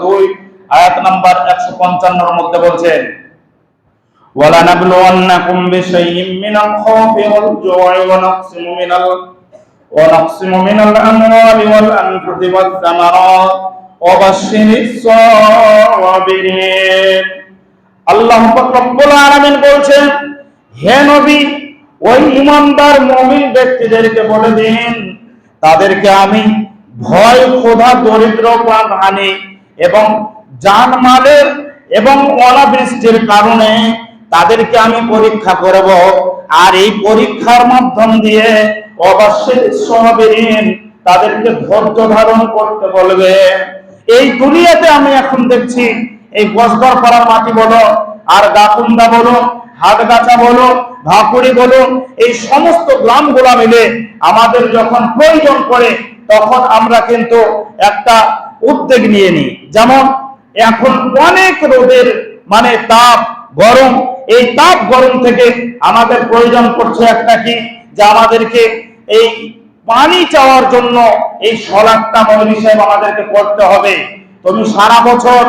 দুই আয়াত নাম্বার একশো পঞ্চান্নর মধ্যে বলছেন ولنبلونكم بشيء من الخوف والجوع ونقص من ال... ونقص من الأموال والأنفس والثمرات وبشر الصابرين আল্লাহ রব্বুল আলামিন বলছেন হে নবী ওই ইমানদার মুমিন ব্যক্তিদেরকে বলে দিন তাদেরকে আমি ভয় ক্ষোধা দরিদ্র হানি এবং জানমালের এবং অনাবৃষ্টির কারণে তাদেরকে আমি পরীক্ষা করব। আর এই পরীক্ষার মাধ্যম দিয়ে অবশ্যই সমাবেরিন তাদেরকে ধৈর্য ধারণ করতে বলবে। এই দুনিয়াতে আমি এখন দেখছি, এই গসগর পাড়ার মাটি বলো, আর গাকুন্দা বলো, হাটগাছা বলো ভাকুড়ি বলো, এই সমস্ত গ্রামগুলা মিলে আমাদের যখন প্রয়োজন পড়ে, তখন আমরা কিন্তু একটা উদ্যোগ নিয়ে নিই যেমন, এখন অনেক রোদের মানে তাপ গরম। এই তাপ গরম থেকে আমাদের প্রয়োজন পড়ছে একটা কি? যে আমাদেরকে এই পানি চাওয়ার জন্য এই সলাটটা মৌলী সাহেব আমাদেরকে করতে হবে। তুমি সারা বছর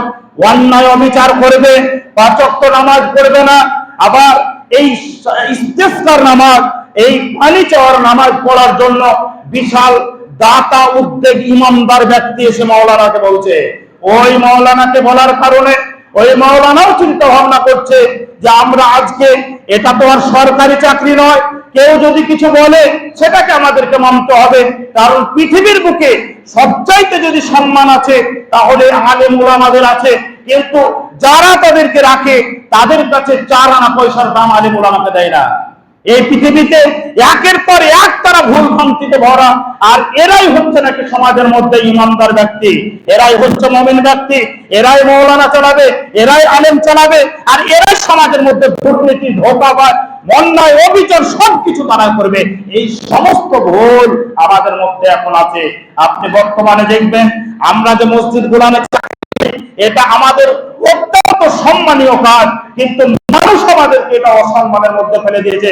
অন্যায় অবিচার করবে পাচক্য নামাজ পড়বে না, আবার এই ইস্তেস্কার নামাজ, এই পানি চাওয়ার নামাজ পড়ার জন্য বিশাল দাতা উদ্যোগ ইমানদার ব্যক্তি এসে মাওলানাকে বলছে, ওই মাওলানাকে বলার কারণে ওই মাওলানাও চিন্তা ভাবনা করছে যে আমরা আজকে, এটা তো আর সরকারি চাকরি নয়, কেউ যদি কিছু বলে সেটাকে আমাদেরকে মানতে হবে। কারণ পৃথিবীর বুকে সবচাইতে যদি সম্মান আছে, তাহলে আলেম ওলামাদের আছে। কিন্তু যারা তাদেরকে রাখে, তাদের কাছে চার আনা পয়সার দাম আলেম ওলামাকে দেয় না। এই পৃথিবীতে একের পর এক তারা ভুল ভ্রান্তিতে ভরা, আর এরাই হচ্ছে নাকি সমাজের মধ্যে ইমানদার ব্যক্তি, এরাই হচ্ছে মমিন ব্যক্তি, এরাই মৌলানা চালাবে, এরাই আলেম চালাবে, আর এরাই সমাজের মধ্যে দুর্নীতি ধোকাবাদ অন্যায়, অবিচার সবকিছু তারা করবে। এই সমস্ত ভুল আমাদের মধ্যে এখন আছে। আপনি বর্তমানে দেখবেন, আমরা যে মসজিদ গুলানে এটা আমাদের অত্যন্ত সম্মানীয় কাজ, কিন্তু মানুষ আমাদেরকে এটা অসম্মানের মধ্যে ফেলে দিয়েছে।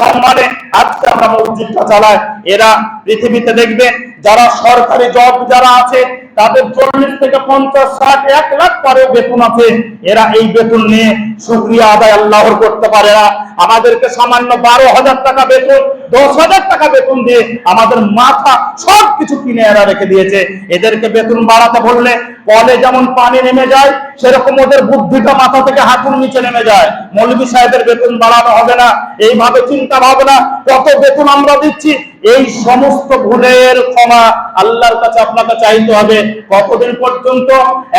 সম্মানে আজকে আমরা মসজিদটা এরা পৃথিবীতে যারা সরকারি জব যারা আছে, তাদের চল্লিশ থেকে পঞ্চাশ, ষাট, এক লাখ বেতন আছে। এরা এই বেতন নিয়ে সুক্রিয়া আদায় আল্লাহর করতে পারে না। আমাদেরকে সামান্য বারো হাজার টাকা বেতন, দশ হাজার টাকা বেতন দিয়ে আমাদের মাথা সব কিছু কিনে এরা রেখে দিয়েছে। এদেরকে বেতন বাড়াতে বললে কলে যেমন পানি নেমে যায়, সেরকম ওদের বুদ্ধিটা মাথা থেকে হাঁটুর নিচে নেমে যায়। মৌলবী সাহেবের বেতন বাড়ানো হবে না। এইভাবে চিন্তা ভাবনা, কত বেতন আমরা দিচ্ছি? এই সমস্ত ভুলের ক্ষমা আল্লাহর কাছে আপনাকে চাইতে হবে। কতদিন পর্যন্ত?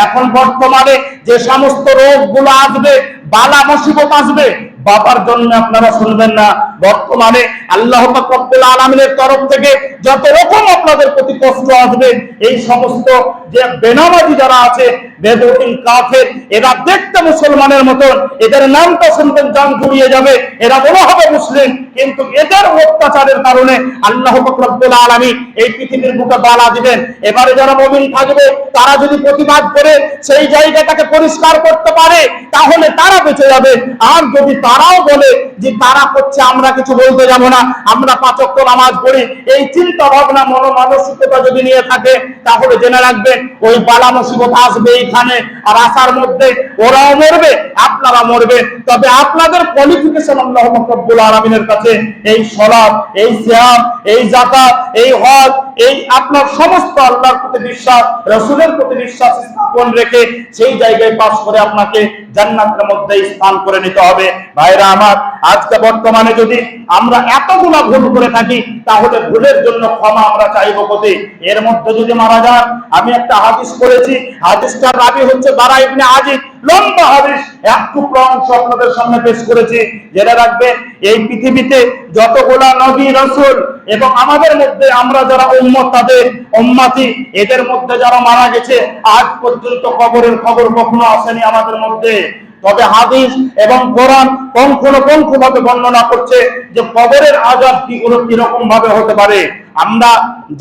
এখন বর্তমানে যে সমস্ত রোগগুলো আসবে বালা মুসিবত আসবে। বাবার জন্য আপনারা শুনবেন না। বর্তমানে আল্লাহ রব্বুল আলামিনের তরফ থেকে যত রকম আপনাদের প্রতি কষ্ট আসবে, এই সমস্ত যে বেনামাজি যারা আছে, বেদুইন, কাফের, এরা দেখতে মুসলমানের মতন, এদের নামটা শুনবেন, জান জুড়িয়ে যাবে। এরা মনে হবে মুসলিম, কিন্তু এদের অত্যাচারের কারণে আল্লাহ রব্বুল আলামিন এই পৃথিবীর বুকে বালা দিবেন। এবারে যারা মুমিন থাকবে, তারা যদি প্রতিবাদ করে সেই জায়গাটাকে পরিষ্কার করতে পারে, তাহলে তারা বেঁচে যাবে। আর যদি তারাও বলে যে তারা করছে, আমরা কিছু বলতে যাব না, আমরা পাঁচক্য নামাজ পড়ি, এই চিন্তা ভাবনা মন মানসিকতা যদি নিয়ে থাকে, তাহলে জেনে রাখবেন ওই বালা মুসিবত আসবে এইখানে আর আসার মধ্যে ওরাও মরবে, আপনারা মরবে। তবে আপনাদের কোয়ালিফিকেশন আল্লাহ রব্বুল আলামিনের কাছে, এই সলাৎ, এই সিয়াম, এই যাকাত, এই হজ, এই আপনার সমস্ত আল্লাহর প্রতি বিশ্বাস, রসুলের প্রতি বিশ্বাস স্থাপন রেখে সেই জায়গায় পাস করে আপনাকে জান্নাতের মধ্যে স্থান করে নিতে হবে। ভাইরা আমার, আজকে বর্তমানে যদি আমরা এতগুলা ভুল করে থাকি, তাহলে ভুলের জন্য ক্ষমা আমরা চাইব কোথায়? এর মধ্যে যদি মারা যান, আমি একটা হাদিস করেছি হাদিসটার রাবি হচ্ছে বারা ইবনে আজিজ, লম্বা হাদিস, এক টুকরো অংশ আপনাদের সামনে পেশ করেছি। জেনে রাখবেন, এই পৃথিবীতে যতগুলা নবী রসুল এবং আমাদের মধ্যে আমরা যারা উম্মত, তাদের উম্মাতি, এদের মধ্যে যারা মারা গেছে, আজ পর্যন্ত কবরের খবর কখনো আসেনি আমাদের মধ্যে। তবে হাদিস এবং কোরআন পঙ্খ পঙ্খ ভাবে বর্ণনা করছে যে কবরের আজাদ কি কীরকম ভাবে হতে পারে। আমরা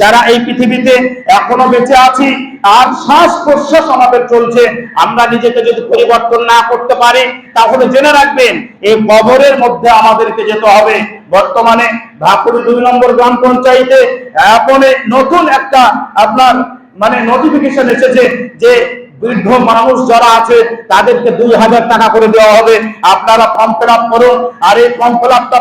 যারা এই পৃথিবীতে এখনও বেঁচে আছি, আর শ্বাস প্রশ্বাস আমাদের চলছে, আমরা নিজেকে যদি পরিবর্তন না করতে পারি, তাহলে জেনে রাখবেন, এই কবরের মধ্যে আমাদেরকে যেতে হবে। বর্তমানে ঢাকুরি দুই নম্বর গ্রাম পঞ্চায়েতে এখন নতুন একটা আপনার মানে নোটিফিকেশন এসেছে যে বৃদ্ধ মানুষ যারা আছে, তাদেরকে দুই হাজার টাকা করে দেওয়া হবে। আপনারা ফর্ম ফিল আপ করুন। আর এই ফর্ম ফিল আপটা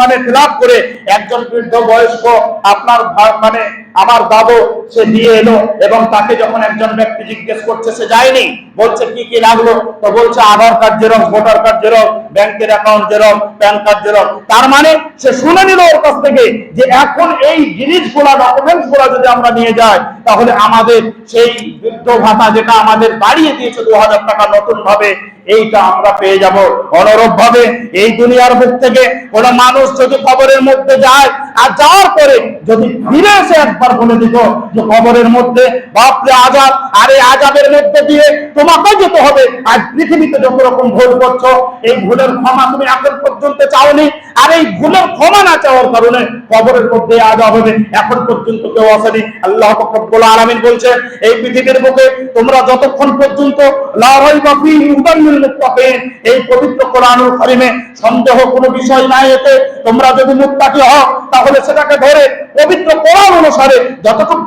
মানে ফিল আপ করে একজন বৃদ্ধ বয়স্ক আপনার মানে আমার বাবু সে দিয়ে এলো এবং তাকে যখন একজন ব্যক্তি জিজ্ঞেস করছে, সে যায়নি। বলছে, কি কি লাগল? তো বলছে, Aadhaar card xerox, voter card xerox, ব্যাংকের account xerox, PAN card xerox. তার মানে সে শুনে নিল ওর কাছ থেকে যে এখন এই জিনিসগুলা ডকুমেন্টসগুলা যদি আমরা নিয়ে যাই, তাহলে আমাদের সেই বৃদ্ধ ভাতা যেটা আমাদের বাড়িয়ে দিয়েছে দু হাজার টাকা নতুন ভাবে এইটা আমরা পেয়ে যাব। অনুরূপ ভাবে এই দুনিয়ার বুক থেকে কোন মানুষ যদি কবরের মধ্যে যায়, আর যাওয়ার পরে যদি ফিরে এসে একবার বলে দিত যে কবরের মধ্যে বাপরে আজাব আর এই আজাবের মধ্যে দিয়ে তোমাকে যেতে হবে। আজ পৃথিবীতে যত রকম ভুল করছ, এই ভুলের ক্ষমা তুমি এখন পর্যন্ত চাওনি, আর এই ভুলের ক্ষমা না চাওয়ার কারণে কবরের মধ্যে আজাব হবে। এখন পর্যন্ত কেউ আসেনি। আল্লাহ রব্বুল আলামিন বলছেন, এই পৃথিবীর বুকে তোমরা যতক্ষণ পর্যন্ত লা রাইবা ফীহি অনুসারে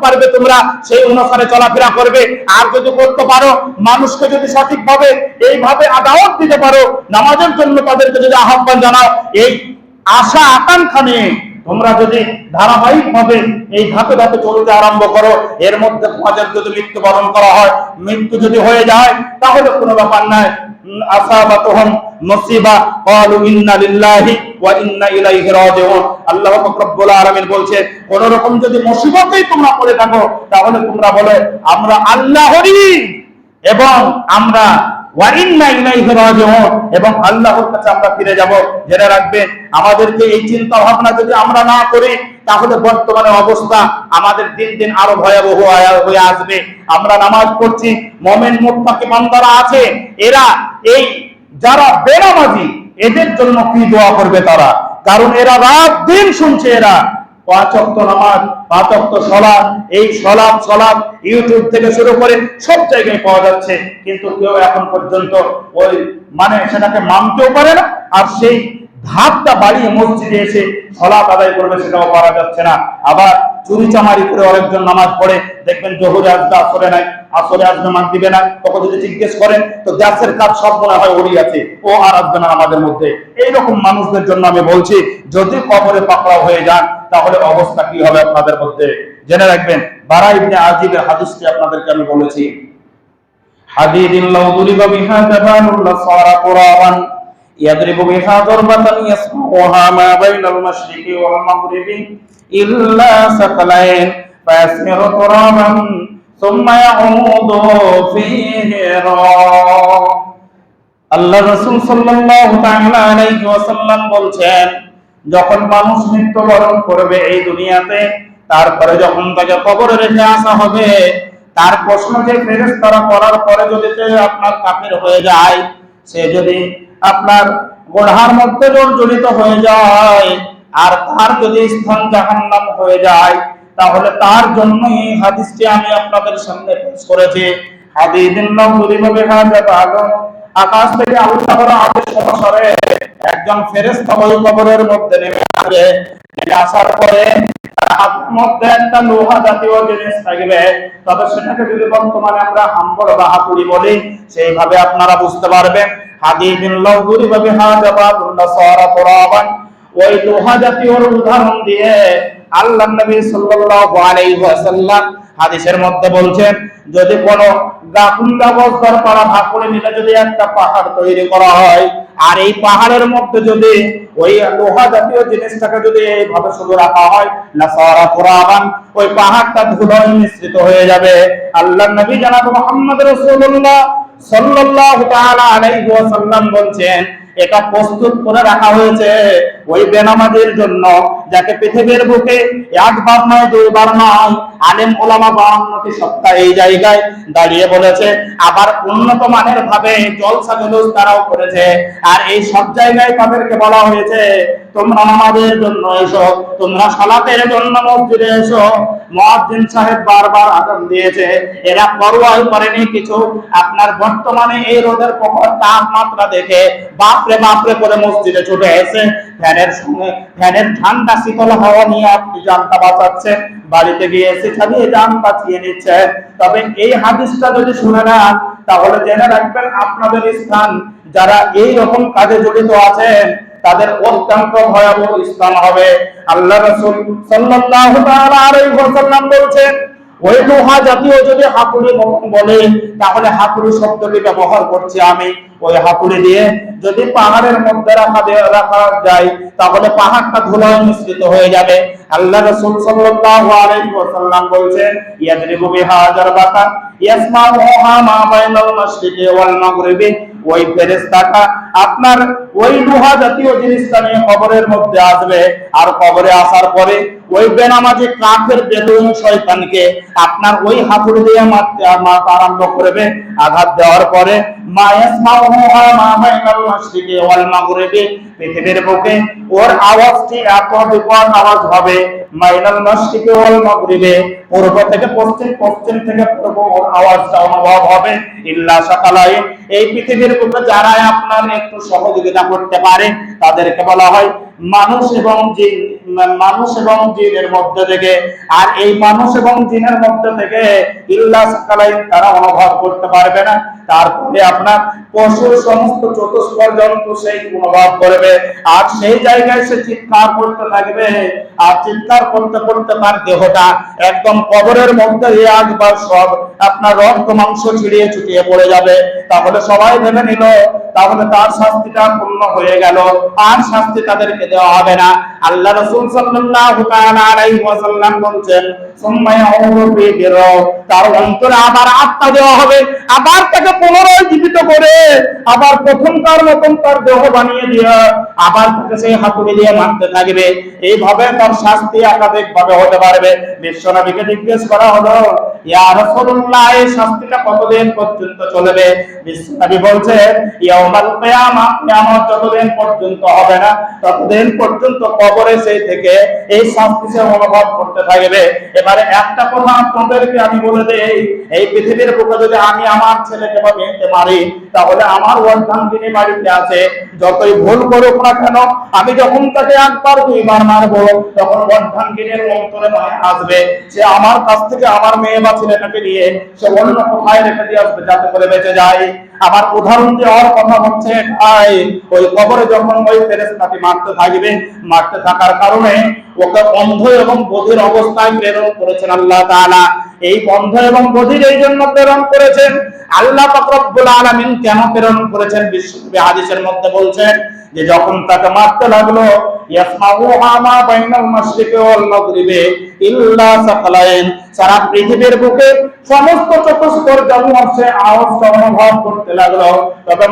পারবে তোমরা সেই অনুসারে চলাফেরা করবে। আর যদি করতে পারো, মানুষকে যদি সঠিকভাবে এইভাবে দিতে পারো, নামাজের জন্য তাদেরকে যদি আহ্বান জানাও, এই আশা আকাঙ্ক্ষা নিয়ে তোমরা যদি ধারাবাহিক ভাবে এই ধাপে ধাপে চলতে আরম্ভ করো, এর মধ্যে যদি মৃত্যুবরণ করা হয়, মৃত্যু যদি হয়ে যায়, তাহলে কোনো ব্যাপার নাই। আসাবাতুহুম মুসিবা ক্বালু ইন্না লিল্লাহি ওয়া ইন্না ইলাইহি রাজিউন। আল্লাহ পাক রব্বুল আলামিন বলছে কোন রকম যদি মুসিবতেই তোমরা পড়ে থাকো, তাহলে তোমরা বলে, আমরা আল্লাহরই এবং আমরা এবং আল্লাহর কাছে আমরা ফিরে যাব। জেনে রাখবেন, আমাদেরকে এই চিন্তা ভাবনা যদি আমরা না করি তাহলে বর্তমানে অবস্থা আমাদের দিন দিন আরও ভয়াবহ হয়ে- আসবে। আমরা নামাজ পড়ছি, মোমেন মুত্তাকি বান্দারা আছে, এরা এই যারা বেনামাজি, এদের জন্য কি দোয়া করবে তারা? কারণ এরা রাত দিন শুনছে এরা। পাঁচ নামাজ, পাঁচ ওয়াক্ত সলাৎ, এই সলাৎ সলাৎ ইউটিউব থেকে শুরু করে সব জায়গায় পাওয়া যাচ্ছে। কিন্তু কেউ এখন পর্যন্ত ওই মানে সেটাকে মানতেও পারে না, আর সেই ধাপটা বাড়িয়ে মসজিদে এসে সলাপ আদায় করবে সেটাও পারা যাচ্ছে না। আবার চুরি চামারি করে অনেকজন নামাজ পড়ে, দেখবেন জহুরে আসবে আসরে নাই, আসরে আসবে মান দিবে না। তখন যদি জিজ্ঞেস করেন, তো গ্যাসের কাজ সব মনে হয় ওড়ি আছে, ও আর আসবে না আমাদের মধ্যে। এইরকম মানুষদের জন্য আমি বলছি, যদি কবরে পাকড়াও হয়ে যান, তাহলে অবস্থা কি হবে আপনাদের মধ্যে? জেনে রাখবেন, বারা ইবনে আজিবের হাদিসটি আপনাদেরকে আমি বলেছি। হাদিদিন লাউ দুরিবা বিহা তাবানুল্লাহ সারা কোরআন। يضرب بها ضربة يسمعها ما بين المشرق والمغرب إلا ثقلين فيسمر ترابا ثم يعود فيه راب আল্লাহ রসুল সাল্লাল্লাহু তাআলা আলাইহি ওয়াসাল্লাম বলছেন যখন মানুষ মৃত্যুবরণ করবে এই দুনিয়াতে তারপরে যখন তাকে কবরে রেখে আসা হবে তার প্রশ্ন যে ফেরেশতারা করার পরে যদি সে আপনার কাফের হয়ে যায় সে যদি আপনার গোড়ার মধ্যে জড়িত হয়ে যায়, আর তার যদি স্থান জাহান্নাম হয়ে যায়, তাহলে তার জন্য এই হাদিসটি আমি আপনাদের সামনে পেশ করেছি। আকাশ থেকে একজন কবরের মধ্যে নেমে আসবে। আসার পরে মধ্যে একটা লোহা জাতীয় জিনিস থাকবে। তবে সেটাকে যদি বর্তমানে আমরা হাম্বর বা বলি, সেইভাবে আপনারা বুঝতে পারবেন। হাদিদিন লাউ দুরিভাবে হাজা বাদুল্লাহ সারা তুরাবান ওই লোহা জাতীয় উদাহরণ দিয়ে আল্লাহ নবী সাল্লাল্লাহু আলাইহি ওয়াসাল্লাম হাদিসের মধ্যে বলছেন, যদি কোন বস্তার পাড়া ভাগ করে নিলে যদি একটা পাহাড় তৈরি করা হয়, আর এই পাহাড়ের মধ্যে যদি ওই লোহা জাতীয় জিনিসটাকে যদি এইভাবে শুধু রাখা হয় না সারা কোরআন ওই পাহাড়টা ধুলোয় মিশ্রিত হয়ে যাবে। আল্লাহ নবী জানাব মুহাম্মদ সাল্লাল্লাহু তাআলা আলাইহি ওয়াসাল্লাম বলছেন, এটা প্রস্তুত করে রাখা হয়েছে ওই বেনামাজির জন্য, যাকে পৃথিবীর বুকে একবার নয়, দুইবার নয়, আলেম ওলামা বাউন্নটি সপ্তাহ এই জায়গায় দাঁড়িয়ে বলেছে, আবার উন্নত মানের ভাবে জলসা জলুস তারাও করেছে, আর এই সব জায়গায় তাদেরকে বলা হয়েছে তোমরা নামাজের জন্য এসো, তোমরা সালাতের জন্য মসজিদে এসো। মুয়াজ্জিন সাহেব বারবার আজান দিয়েছে, এরা পরোয়াই করেনি কিছু। আপনার বর্তমানে এই রোদের প্রখর তাপমাত্রা দেখে বাপরে বাপরে করে মসজিদে ছুটে এসে ফ্যানের সঙ্গে, ফ্যানের ঠান্ডা শীতল হাওয়া নিয়ে আপনি জানটা বাঁচাচ্ছেন। বাড়িতে গিয়ে এসে চালিয়ে যান, বাঁচিয়ে নিচ্ছেন। তবে এই হাদিসটা যদি শুনে না তাহলে জেনে রাখবেন আপনাদের স্থান। যারা এই রকম কাজে জড়িত আছেন তাদের অত্যন্ত ভয়াবহ স্থান হবে। আল্লাহ রাসূল সাল্লাল্লাহু আলাইহি ওয়াসাল্লাম বলছেন, ওই লোহা জাতীয় যদি মতন বলে, তাহলে হাতুড়ি শব্দটি ব্যবহার করছি আমি। ওই হাতুড়ি দিয়ে যদি পাহাড়ের মধ্যে রাখা রাখা যায়, তাহলে পাহাড়টা ধুলায় মিশ্রিত হয়ে যাবে। আল্লাহ রাসূল সাল্লাল্লাহু আলাইহি ওয়াসাল্লাম বলছেন, ইয়াদরিবু ইয়াসমাউহা মা বাইনাল ওয়াল মাগরিবি। ওই ফেরেশতাটা আপনার ওই জাতীয় জিনিসটা নিয়ে কবরের মধ্যে আসবে। আর কবরে আসার পরে ওই বেনামাজি কাফের বেদুইন শয়তানকে আপনার ওই হাতুড়ি দিয়ে মারতে আরম্ভ করবে। আঘাত দেওয়ার পরে, মা ইয়াসমাউহা পৃথিবীর বুকে ওর আওয়াজটি এত বিপদ আওয়াজ হবে। মাইনাল মাশরিকি ওয়াল মাগরিবে পূর্ব থেকে পশ্চিম পশ্চিম থেকে পূর্ব ওর আওয়াজটা অনুভব হবে। ইল্লা সাকালাই এই পৃথিবীর বুকে যারা আপনার একটু সহযোগিতা করতে পারে, তাদেরকে বলা হয় মানুষ এবং জিন। মানুষ এবং জিনের মধ্যে থেকে। আর এই মানুষ এবং জিনের মধ্যে থেকে ইল্লা সাকালাই তারা অনুভব করতে পারবে না। তারপরে আপনার পশু সমস্ত চতুষ্পর জন্তু সেই অনুভব করবে। আর সেই জায়গায় সে চিৎকার করতে থাকবে। আর চিৎকার করতে করতে তার দেহটা একদম কবরের মধ্যে একবার সব আপনার রক্ত মাংস ছিড়িয়ে ছুটিয়ে পড়ে যাবে। তাহলে সবাই ভেবে নিল, তাহলে তার শাস্তিটা পূর্ণ হয়ে গেল। আর শাস্তি তাদেরকে দেওয়া হবে না। আল্লাহ রাসূল সাল্লাল্লাহু তাআলা তার অন্তরে আবার আত্মা দেওয়া হবে। আবার তাকে পুনরায় জীবিত করে, আবার প্রথমকার মতন তার দেহ বানিয়ে দিয়ে, আবার তাকে সেই হাতুড়ি দিয়ে মারতে থাকবে। এইভাবে তার শাস্তি একাধিক ভাবে হতে পারবে। বিশ্বনবীকে জিজ্ঞেস করা হলো, ইয়া এই শাস্তিটা কতদিন পর্যন্ত চলবে? বিশ্বনবী বলছে, ইয়াউমাল কিয়ামা, কিয়ামত যতদিন পর্যন্ত হবে না, ততদিন পর্যন্ত কবরে সেই থেকে এই শাস্তি সে অনুভব করতে থাকবে। এবারে একটা কথা আপনাদেরকে আমি বলে দেই, এই পৃথিবীর বুকে যদি আমি আমার ছেলেকে বা মেয়েকে মারি, তাহলে আমার অর্ধাঙ্গিনী বাড়িতে আছে। যতই ভুল করুক না কেন, আমি যখন তাকে একবার দুইবার মারবো, তখন অর্ধাঙ্গিনীর অন্তরে মায়া আসবে। সে আমার কাছ থেকে আমার মেয়ে বা ছেলেটাকে নিয়ে সে অন্য কোথায় রেখে দিয়ে আসবে যাতে করে বেঁচে যায়। আমার উদাহরণ দেওয়ার কথা হচ্ছে ওই কবরে যখন ওই ফেরেস্তাটি মারতে থাকবে। মারতে থাকার কারণে ওকে অন্ধ এবং বধির অবস্থায় প্রেরণ করেছেন আল্লাহ এই বন্ধ এবং বধির এই জন্য প্রেরণ করেছেন। আল্লাহ রব্বুল আলামিন কেন প্রেরণ করেছেন? বিশ্বনবী হাদিসের মধ্যে বলছেন যে যখন তাকে মারতে লাগল সারা পৃথিবীর বুকে সমস্ত আওয়াজটা অনুভব করতে লাগল।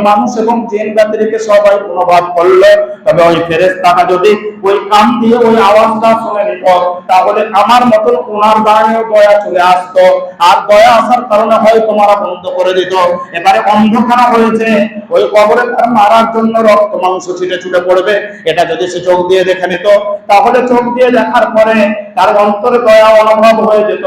মানুষ এবং জিন জাতিকে সবাই অনুভব করল। তবে ওই ফেরেশতাটা যদি ওই কান দিয়ে ওই আওয়াজটা শুনে নিত তাহলে আমার মতন ওনার গায়েও দয়া চলে আসতো। আর দয়া আসার কারণে হয় তোমারা বন্ধ করে দিত। এবারে অন্ধকার হয়েছে। ওই কবরে তার মারার জন্য রক্ত, মাংস ছিটে ছুটে পড়বে। এটা যদি সে চোখ দিয়ে দেখে নিত। তাহলে চোখ দিয়ে দেখার পরে তার অন্তরে দয়া অনুভব হয়ে যেত।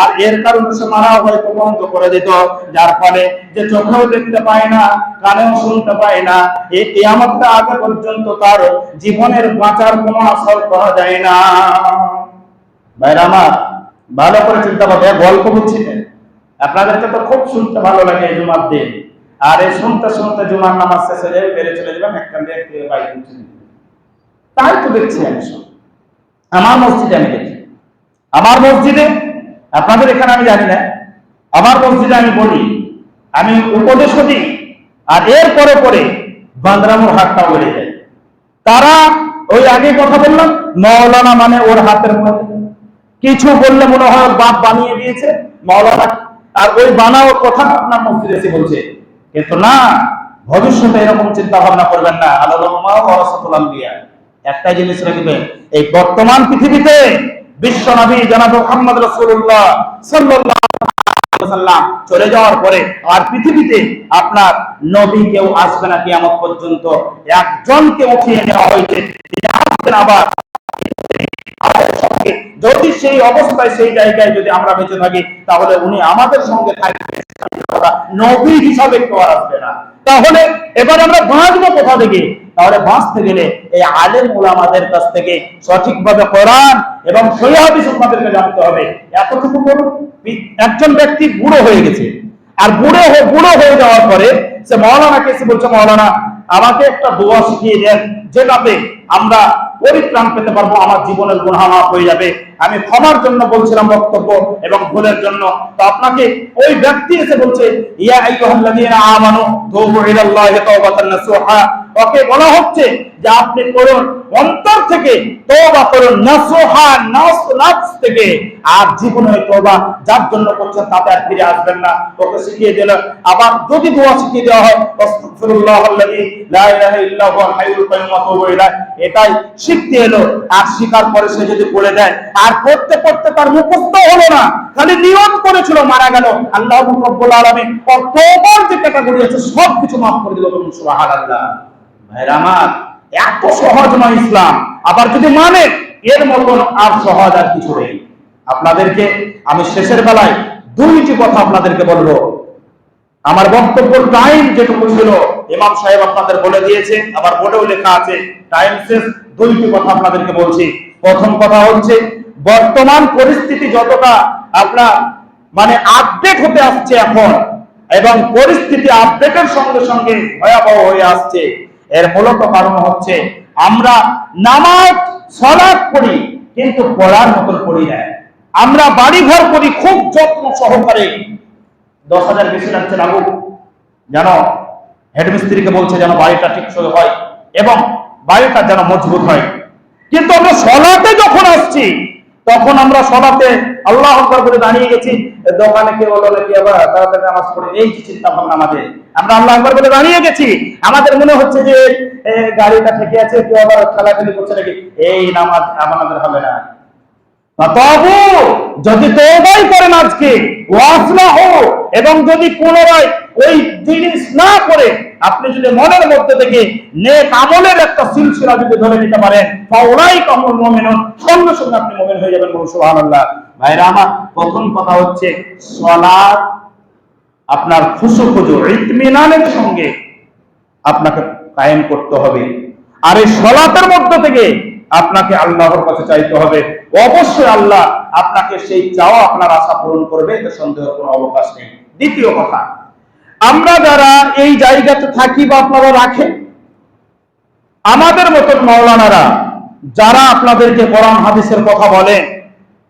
আর এর কারণে সে মারা হয়তো বন্ধ করে দিত। যার ফলে যে চোখেও দেখতে পায় না, কানেও শুনতে পায় না এই কিয়ামতটা আগে পর্যন্ত তার জীবনের বাঁচার কোনো আসর করা যায় না। ভাইরা আমার, ভালো করে চিন্তা করবে গল্প বুঝছি আপনাদেরকে তো খুব শুনতে ভালো লাগে এই জুমার দিন। আর এই শুনতে শুনতে জুমার নামাজ শেষ হয়ে যাবে বেড়ে চলে যাবেন একটা দিয়ে একটু তাই তো দেখছি আমি সব। আমার মসজিদে আমি দেখি। আমার মসজিদে, আপনাদের এখানে আমি জানি না, আমার মসজিদে আমি বলি, আমি উপদেশও দিই, আর এর পরে পরে বান্দরামোর হাতটাও বেড়ে যায়। তারা ওই আগে কথা বললাম মৌলানা মানে ওর হাতের মধ্যে। কিছু বললে মনে হয় বাপ বানিয়ে দিয়েছে মৌলানা আর ওই বানাও কথা আপনার মসজিদে এসে বলছে। কিন্তু না, ভবিষ্যতে এরকম চিন্তা ভাবনা করবেন না। আল্লাহ একটাই জিনিস রাখবেন এই বর্তমান পৃথিবীতে বিশ্ব নবী জনাব মুহাম্মদ রাসূলুল্লাহ সাল্লাল্লাহু ওয়াসাল্লাম চলে যাওয়ার পরে আর পৃথিবীতে আপনার নবী কেউ আসবে না কিয়ামত পর্যন্ত। একজনকে উঠিয়ে নেওয়া হয়েছে আবার। যদি সেই অবস্থায় সেই জায়গায় যদি আমরা বেঁচে থাকি, তাহলে উনি আমাদের সঙ্গে থাকবে নবী হিসাবে কেউ আসবে না। তাহলে এবার আমরা বাঁচবো কোথা থেকে? তাহলে বাঁচতে গেলে এই আলেম ওলামাদের কাছ থেকে সঠিকভাবে কোরআন এবং সহিহাদিস আপনাদেরকে জানতে হবে। এতটুকু করুন একজন ব্যক্তি বুড়ো হয়ে গেছে। আর বুড়ো বুড়ো হয়ে যাওয়ার পরে সে মৌলানাকে এসে বলছে, মৌলানা, আমাকে একটা দোয়া শিখিয়ে দেন। যেটাতে আমরা পরিত্রাণ পেতে পারব, আমার জীবনের গুণা মাফ হয়ে যাবে। আমি ক্ষমার জন্য বলছিলাম বক্তব্য এবং ভুলের জন্য। তো আপনাকে ওই ব্যক্তি এসে বলছে, ইয়া আইয়ুহাল্লাযীনা আমানু, তুবু ইলাল্লাহি তাওবাতান নাসুহা। ওকে বলা হচ্ছে যে আপনি করুন অন্তর থেকে তওবা করুন নাসুহা নাস, নাফস থেকে। আর জীবনে তওবা যার জন্য করছেন তাতে আর ফিরে আসবেন না। ওকে শিখিয়ে দিল। আবার যদি দোয়া শিখিয়ে দেওয়া হয় আস্তাগফিরুল্লাহাল্লাযী লা ইলাহা ইল্লা হুয়াল হাইয়ুল কাইয়্যুম ওয়া তুবু ইলাইহি। এটাই শিখতে এলো। আর শিকার পরে সে যদি বলে দেয়, আর পড়তে পড়তে তার মুখস্থ হলো না, খালি নিয়ত করেছিল, মারা গেল। আল্লাহ রব্বুল আলামিন কতবার যে ক্যাটাগরি আছে সব কিছু মাফ করে দিল সুবহানাল্লাহ। ভাইরা আমার, এত সহজ নয় ইসলাম। আবার যদি মানে এর মতন আর সহজ আর কিছু নেই। আপনাদেরকে, আমি শেষের বেলায় দুইটি কথা আপনাদেরকে বলব। আমার বক্তব্য টাইম যেটুকু ছিল, ইমাম সাহেব আপনাদের বলে দিয়েছে আবার লেখা আছে টাইম শেষ, দুইটি কথা আপনাদেরকে বলছি। প্রথম কথা হচ্ছে, বর্তমান পরিস্থিতি যতটা আপনার মানে আপডেট হতে আসছে এখন, এবং পরিস্থিতি আপডেটের সঙ্গে সঙ্গে ভয়াবহ হয়ে আসছে। এর মূলত কারণ হচ্ছে আমরা নামাজ সলাপ করি কিন্তু পড়ার মতন পড়ি না। আমরা বাড়ি ঘর করি খুব যত্ন সহকারে। দশ হাজার বেশি লাগছে লাগুক যেন হেডমিস্ত্রিকে বলছে যেন বাড়িটা ঠিকসই হয় এবং বাড়িটা যেন মজবুত হয়। কিন্তু আমরা সলাতে যখন আসছি, তখন আমরা সলাতে আল্লাহ আকবর দাঁড়িয়ে গেছি, দোকানে কেউ হলো নাকি আবার তাড়াতাড়ি নামাজ পড়ে, এই চিন্তা ভাবনা আমাদের। আমরা আল্লাহ দাঁড়িয়ে গেছি। আমাদের মনে হচ্ছে যে গাড়িটা থেকে আছে, কেউ আবার খেলাখেলি করছে নাকি? এই নামাজ আমাদের হবে না। তবু যদি তওবাই করেন আজকে ওয়াসনা হো এবং যদি পুনরায় ওই জিনিস না করে, আপনি যদি মনের মধ্যে থেকে নেক আমলের একটা সিলসিলা যদি ধরে নিতে পারেন ফাউলাই কামুল মুমিনুন, সঙ্গে সঙ্গে আপনি মুমিন হয়ে যাবেন সুবহানাল্লাহ। ভাইরা আমার প্রথম কথা হচ্ছে সালাত আপনার খুশু খুজু ইতমিনানের সঙ্গে আপনাকে কায়েম করতে হবে। আর এই সলাতের মধ্য থেকে আপনাকে আল্লাহর কাছে চাইতে হবে। অবশ্যই আল্লাহ আপনাকে সেই চাওয়া আপনার আশা পূরণ করবে, এতে সন্দেহের কোনো অবকাশ নেই। দ্বিতীয় কথা, আমরা যারা এই জায়গাতে থাকি বা আপনারা রাখেন, আমাদের মতন মৌলানারা যারা আপনাদেরকে কোরআন, হাদিসের কথা বলেন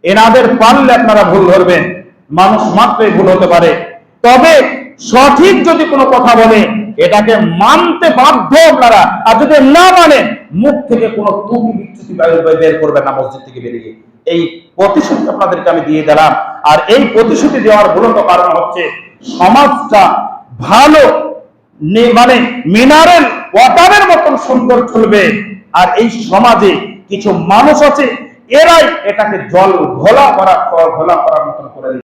এনাদের পারলে আপনারা ভুল ধরবেন। মানুষ মাত্রই ভুল হতে পারে। তবে সঠিক যদি কোনো কথা বলে, এটাকে মানতে বাধ্য আপনারা। আর যদি না মানে মুখ থেকে কোনো তুবি বিচ্যুতি বের- করবেন না মসজিদ থেকে বেরিয়ে। এই প্রতিশ্রুতি আপনাদেরকে আমি দিয়ে দিলাম। আর এই প্রতিশ্রুতি দেওয়ার মূলত কারণ হচ্ছে, সমাজটা ভালো মানে মিনারেল ওয়াটারের মতন সুন্দর চলবে। আর এই সমাজে কিছু মানুষ আছে এরাই এটাকে জল ঘোলা করা ঘোলা করার মতন করে